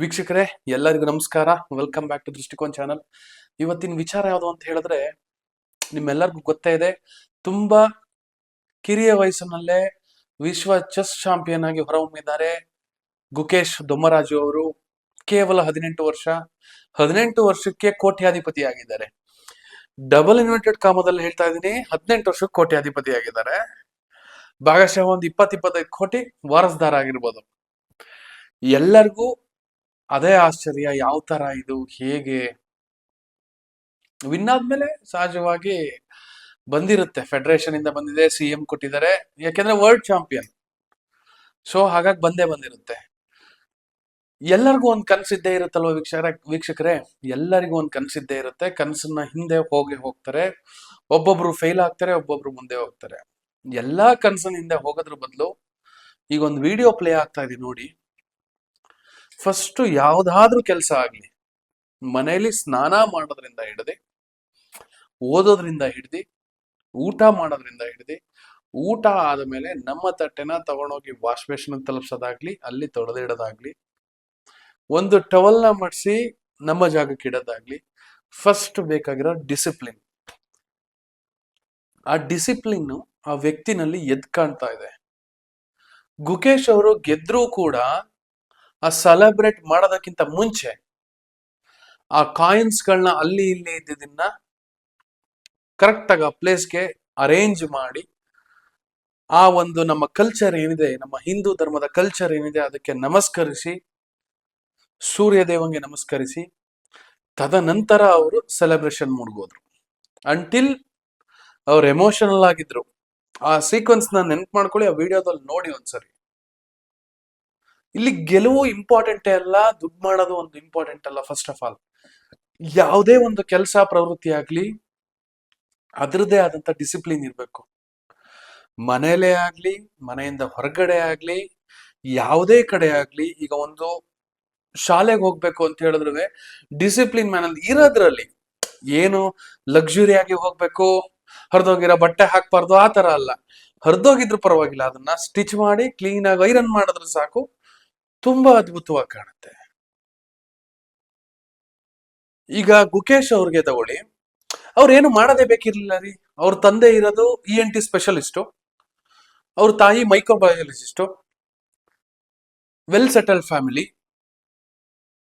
ವೀಕ್ಷಕರೇ, ಎಲ್ಲರಿಗೂ ನಮಸ್ಕಾರ. Welcome back to Drishtikon channel ಇವತ್ತಿನ ವಿಚಾರ ಯಾವುದು ಅಂತ ಹೇಳಿದ್ರೆ, ನಿಮ್ಮೆಲ್ಲರಿಗೂ ಗೊತ್ತೇ ಇದೆ, ತುಂಬಾ ಕಿರಿಯ ವಯಸ್ಸಿನಲ್ಲೇ ವಿಶ್ವ ಚೆಸ್ ಚಾಂಪಿಯನ್ ಆಗಿ ಹೊರಹೊಮ್ಮಿದ್ದಾರೆ ಗುಕೇಶ್ ದೊಮ್ಮರಾಜು ಅವರು. ಕೇವಲ ಹದಿನೆಂಟು ವರ್ಷ, ಹದಿನೆಂಟು ವರ್ಷಕ್ಕೆ ಕೋಟ್ಯಾಧಿಪತಿ ಆಗಿದ್ದಾರೆ ಡಬಲ್ ಇನ್ವೆಂಟೆಡ್ ಕಾಮದಲ್ಲಿ ಹೇಳ್ತಾ ಇದ್ದೀನಿ, ಹದಿನೆಂಟು ವರ್ಷಕ್ಕೆ ಕೋಟ್ಯಾಧಿಪತಿ ಆಗಿದ್ದಾರೆ ಭಾಗಶಃ ಒಂದು ಇಪ್ಪತ್ತಿಪ್ಪತ್ತೈದು ಕೋಟಿ ವಾರಸ್ದಾರ ಆಗಿರ್ಬೋದು. ಎಲ್ಲರಿಗೂ ಅದೇ ಆಶ್ಚರ್ಯ, ಯಾವ ತರ ಇದು, ಹೇಗೆ? ವಿನ್ ಆದ್ಮೇಲೆ ಸಹಜವಾಗಿ ಬಂದಿರುತ್ತೆ. ಫೆಡರೇಷನ್ ಇಂದ ಬಂದಿದೆ ಸಿ ಎಂ ಕೊಟ್ಟಿದ್ದಾರೆ. ಯಾಕೆಂದ್ರೆ ವರ್ಲ್ಡ್ ಚಾಂಪಿಯನ್ ಸೊ ಹಾಗಾಗಿ ಬಂದೇ ಬಂದಿರುತ್ತೆ. ಎಲ್ಲರಿಗೂ ಒಂದ್ ಕನ್ಸಿದ್ದೇ ಇರುತ್ತಲ್ವ ವೀಕ್ಷಕರ, ವೀಕ್ಷಕರೇ? ಎಲ್ಲರಿಗೂ ಒಂದ್ ಕನ್ಸಿದ್ದೇ ಇರುತ್ತೆ. ಕನ್ಸನ್ನ ಹಿಂದೆ ಹೋಗಿ ಹೋಗ್ತಾರೆ. ಒಬ್ಬೊಬ್ರು ಫೇಲ್ ಆಗ್ತಾರೆ, ಒಬ್ಬೊಬ್ರು ಮುಂದೆ ಹೋಗ್ತಾರೆ. ಎಲ್ಲಾ ಕನ್ಸನ್ ಹಿಂದೆ ಹೋಗೋದ್ರ ಬದಲು ಈಗ ಒಂದು ವಿಡಿಯೋ ಪ್ಲೇ ಆಗ್ತಾ ಇದೆ ನೋಡಿ. ಫಸ್ಟ್ ಯಾವ್ದಾದ್ರೂ ಕೆಲಸ ಆಗ್ಲಿ, ಮನೆಯಲ್ಲಿ ಸ್ನಾನ ಮಾಡೋದ್ರಿಂದ ಹಿಡ್ದಿ, ಓದೋದ್ರಿಂದ ಹಿಡ್ದು, ಊಟ ಮಾಡೋದ್ರಿಂದ ಹಿಡ್ದು, ಊಟ ಆದ್ಮೇಲೆ ನಮ್ಮ ತಟ್ಟೆನ ತಗೊಂಡೋಗಿ ವಾಶ್ ಬೇಷನ್ ತಲುಪ್ಸೋದಾಗ್ಲಿ, ಅಲ್ಲಿ ತೊಳೆದಿಡೋದಾಗ್ಲಿ ಒಂದು ಟವಲ್ನ ಮಾಡಿಸಿ ನಮ್ಮ ಜಾಗಕ್ಕೆ ಇಡೋದಾಗ್ಲಿ, ಫಸ್ಟ್ ಬೇಕಾಗಿರೋ ಡಿಸಿಪ್ಲಿನ್ ಆ ಡಿಸಿಪ್ಲಿನ್ ಆ ವ್ಯಕ್ತಿನಲ್ಲಿ ಎದ್ ಕಾಣ್ತಾ ಇದೆ. ಗುಕೇಶ್ ಅವರು ಗೆದ್ರೂ ಕೂಡ ಆ ಸೆಲೆಬ್ರೇಟ್ ಮಾಡೋದಕ್ಕಿಂತ ಮುಂಚೆ ಆ ಕಾಯಿನ್ಸ್ ಗಳನ್ನ ಅಲ್ಲಿ ಇಲ್ಲಿ ಇದ್ದಿದ್ದನ್ನ ಕರೆಕ್ಟ್ ಆಗಿ ಆ ಪ್ಲೇಸ್ಗೆ ಅರೇಂಜ್ ಮಾಡಿ ಆ ಒಂದು ನಮ್ಮ ಕಲ್ಚರ್ ಏನಿದೆ, ನಮ್ಮ ಹಿಂದೂ ಧರ್ಮದ ಕಲ್ಚರ್ ಏನಿದೆ ಅದಕ್ಕೆ ನಮಸ್ಕರಿಸಿ ಸೂರ್ಯ ದೇವಂಗೆ ನಮಸ್ಕರಿಸಿ, ತದನಂತರ ಅವರು ಸೆಲೆಬ್ರೇಷನ್ ಮುಡ್ಗೋದ್ರು. ಅಂಟಿಲ್ ಅವ್ರು ಎಮೋಷನಲ್ ಆಗಿದ್ರು. ಆ ಸೀಕ್ವೆನ್ಸ್ನ ನೆನ್ಪು ಮಾಡ್ಕೊಳ್ಳಿ, ಆ ವಿಡಿಯೋದಲ್ಲಿ ನೋಡಿ ಒಂದ್ಸರಿ. ಇಲ್ಲಿ ಗೆಲುವು ಇಂಪಾರ್ಟೆಂಟ್ ಅಲ್ಲ, ದುಡ್ಡು ಮಾಡೋದು ಒಂದು ಇಂಪಾರ್ಟೆಂಟ್ ಅಲ್ಲ ಫಸ್ಟ್ ಆಫ್ ಆಲ್ ಯಾವುದೇ ಒಂದು ಕೆಲಸ, ಪ್ರವೃತ್ತಿ ಆಗ್ಲಿ ಅದರದೇ ಆದಂತ ಡಿಸಿಪ್ಲಿನ್ ಇರಬೇಕು. ಮನೆಯಲ್ಲೇ ಆಗ್ಲಿ, ಮನೆಯಿಂದ ಹೊರಗಡೆ ಆಗ್ಲಿ, ಯಾವುದೇ ಕಡೆ ಆಗ್ಲಿ, ಈಗ ಒಂದು ಶಾಲೆಗೆ ಹೋಗ್ಬೇಕು ಅಂತ ಹೇಳಿದ್ರೆ ಡಿಸಿಪ್ಲಿನ್ ಮ್ಯಾನಲ್ಲಿ ಇರೋದ್ರಲ್ಲಿ ಏನು ಲಕ್ಸುರಿ ಆಗಿ ಹೋಗ್ಬೇಕು, ಹರಿದೋಗಿರೋ ಬಟ್ಟೆ ಹಾಕ್ಬಾರ್ದು, ಆ ತರ ಅಲ್ಲ. ಹರಿದೋಗಿದ್ರು ಪರವಾಗಿಲ್ಲ, ಅದನ್ನ ಸ್ಟಿಚ್ ಮಾಡಿ ಕ್ಲೀನ್ ಆಗಿ ಐರನ್ ಮಾಡಿದ್ರೆ ಸಾಕು. ತುಂಬಾ ಅದ್ಭುತವಾಗಿ ಕಾಣುತ್ತೆ. ಈಗ ಗುಕೇಶ್ ಅವ್ರಿಗೆ ತಗೊಳ್ಳಿ. ಅವ್ರು ಏನು ಮಾಡೋದೇ ಬೇಕಿರ್ಲಿಲ್ಲ ರೀ. ಅವ್ರ ತಂದೆ ಇರೋದು ಇ ಎನ್ ಟಿ ಸ್ಪೆಷಲಿಸ್ಟು ಅವ್ರ ತಾಯಿ microbiologist well settled family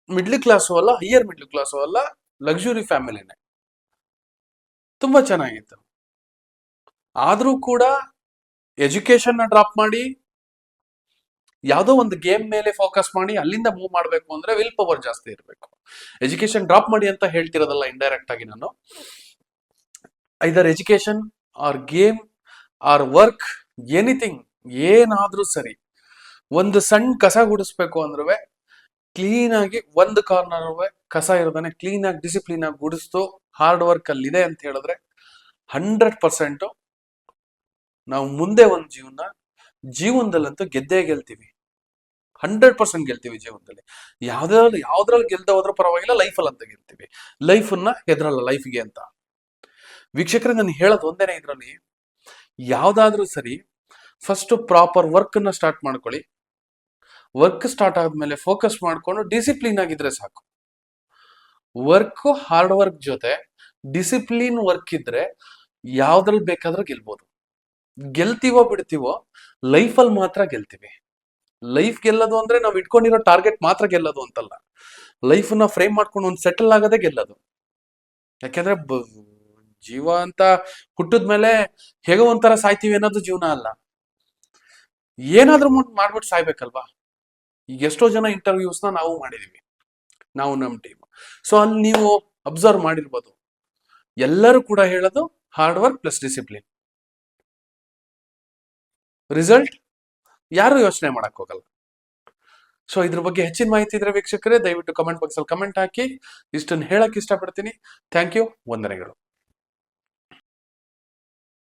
middle class ಅಲ್ಲ ಹೈಯರ್ ಮಿಡ್ಲ್ ಕ್ಲಾಸು ಅಲ್ಲ ಲಕ್ಸುರಿ ಫ್ಯಾಮಿಲಿನೇ ತುಂಬಾ ಚೆನ್ನಾಗಿತ್ತು. ಆದರೂ ಕೂಡ ಎಜುಕೇಶನ್ನ ಡ್ರಾಪ್ ಮಾಡಿ ಯಾವುದೋ ಒಂದು ಗೇಮ್ ಮೇಲೆ ಫೋಕಸ್ ಮಾಡಿ ಅಲ್ಲಿಂದ ಮೂವ್ ಮಾಡಬೇಕು ಅಂದ್ರೆ ವಿಲ್ ಪವರ್ ಜಾಸ್ತಿ ಇರಬೇಕು. ಎಜುಕೇಶನ್ ಡ್ರಾಪ್ ಮಾಡಿ ಅಂತ ಹೇಳ್ತಿರೋದಲ್ಲ ಇಂಡೈರೆಕ್ಟ್ ಆಗಿ ನಾನು. Either education or game or work anything ಏನಾದ್ರೂ ಸರಿ. ಒಂದು ಸಣ್ಣ ಕಸ ಗುಡಿಸ್ಬೇಕು ಅಂದ್ರೂ ಕ್ಲೀನ್ ಆಗಿ ಒಂದು ಕಾರ್ನರ್ ಕಸ ಇರೋದನ್ನೇ ಕ್ಲೀನ್ ಆಗಿ ಡಿಸಿಪ್ಲಿನ್ ಆಗಿ ಗುಡಿಸ್ತು ಹಾರ್ಡ್ ವರ್ಕ್ ಅಲ್ಲಿದೆ ಅಂತ ಹೇಳಿದ್ರೆ ಹಂಡ್ರೆಡ್ ಪರ್ಸೆಂಟ್ ನಾವು ಮುಂದೆ ಒಂದು ಜೀವನ ಜೀವನದಲ್ಲಂತೂ ಗೆದ್ದೇ ಗೆಲ್ತೀವಿ. ಹಂಡ್ರೆಡ್ ಪರ್ಸೆಂಟ್ ಗೆಲ್ತೀವಿ ಜೀವನದಲ್ಲಿ. ಯಾವ್ದ್ರಲ್ಲಿ ಯಾವ್ದ್ರಲ್ಲಿ ಗೆಲ್ದ ಹೋದ್ರೂ ಪರವಾಗಿಲ್ಲ ಲೈಫಲ್ಲಿ ಅಂತ ಗೆಲ್ತೀವಿ. ಲೈಫನ್ನ ಹೆದ್ರಲ್ಲ, ಲೈಫ್ಗೆ ಅಂತ. ವೀಕ್ಷಕರೇ, ನಾನು ಹೇಳೋದು ಒಂದೇನೆ ಇದರಲ್ಲಿ, ಯಾವ್ದಾದ್ರೂ ಸರಿ ಫಸ್ಟ್ ಪ್ರಾಪರ್ ವರ್ಕ್ ಅನ್ನ ಸ್ಟಾರ್ಟ್ ಮಾಡ್ಕೊಳ್ಳಿ. ವರ್ಕ್ ಸ್ಟಾರ್ಟ್ ಆದ್ಮೇಲೆ ಫೋಕಸ್ ಮಾಡ್ಕೊಂಡು ಡಿಸಿಪ್ಲಿನ್ ಆಗಿದ್ರೆ ಸಾಕು. ವರ್ಕ್ ಹಾರ್ಡ್ ವರ್ಕ್ ಜೊತೆ ಡಿಸಿಪ್ಲಿನ್ ವರ್ಕ್ ಇದ್ರೆ, ಯಾವ್ದ್ರಲ್ಲಿ ಬೇಕಾದ್ರೂ ಗೆಲ್ಬೋದು. ಗೆಲ್ತೀವೋ ಬಿಡ್ತೀವೋ ಲೈಫಲ್ಲಿ ಮಾತ್ರ ಗೆಲ್ತೀವಿ. ಲೈಫ್ ಗೆಲ್ಲೋದು ಅಂದ್ರೆ ನಾವು ಇಟ್ಕೊಂಡಿರೋ ಟಾರ್ಗೆಟ್ ಮಾತ್ರ ಗೆಲ್ಲೋದು ಅಂತಲ್ಲ. ಲೈಫನ್ನ ಫ್ರೇಮ್ ಮಾಡ್ಕೊಂಡು ಒಂದು ಸೆಟಲ್ ಆಗೋದೇ ಗೆಲ್ಲೋದು. ಯಾಕೆಂದ್ರೆ ಜೀವ ಅಂತ ಹುಟ್ಟಿದ್ಮೇಲೆ ಹೇಗೋ ಒಂಥರ ಸಾಯ್ತೀವಿ ಅನ್ನೋದು ಜೀವನ ಅಲ್ಲ. ಏನಾದ್ರೂ ಮಾಡ್ಬಿಟ್ಟು ಸಾಯ್ಬೇಕಲ್ವಾ? ಎಷ್ಟೋ ಜನ ಇಂಟರ್ವ್ಯೂಸ್ನ ನಾವು ಮಾಡಿದೀವಿ. ನಾವು ನಮ್ಮ ಟೀಮ್ ಸೊ ಅಲ್ಲಿ ನೀವು ಅಬ್ಸರ್ವ್ ಮಾಡಿರ್ಬೋದು. ಎಲ್ಲರೂ ಕೂಡ ಹೇಳೋದು hard work plus discipline result ಯಾರು ಯೋಚನೆ ಮಾಡಕ್ ಹೋಗಲ್ಲ. ಸೊ ಇದ್ರ ಬಗ್ಗೆ ಹೆಚ್ಚಿನ ಮಾಹಿತಿ ಇದ್ರೆ ವೀಕ್ಷಕರೇ, ದಯವಿಟ್ಟು ಕಮೆಂಟ್ ಬಾಕ್ಸ್ ಅಲ್ಲಿ ಕಮೆಂಟ್ ಹಾಕಿ, ಇಷ್ಟನ್ನು ಹೇಳಕ್ ಇಷ್ಟಪಡ್ತೀನಿ. ಥ್ಯಾಂಕ್ ಯು ವಂದನೆಗಳು.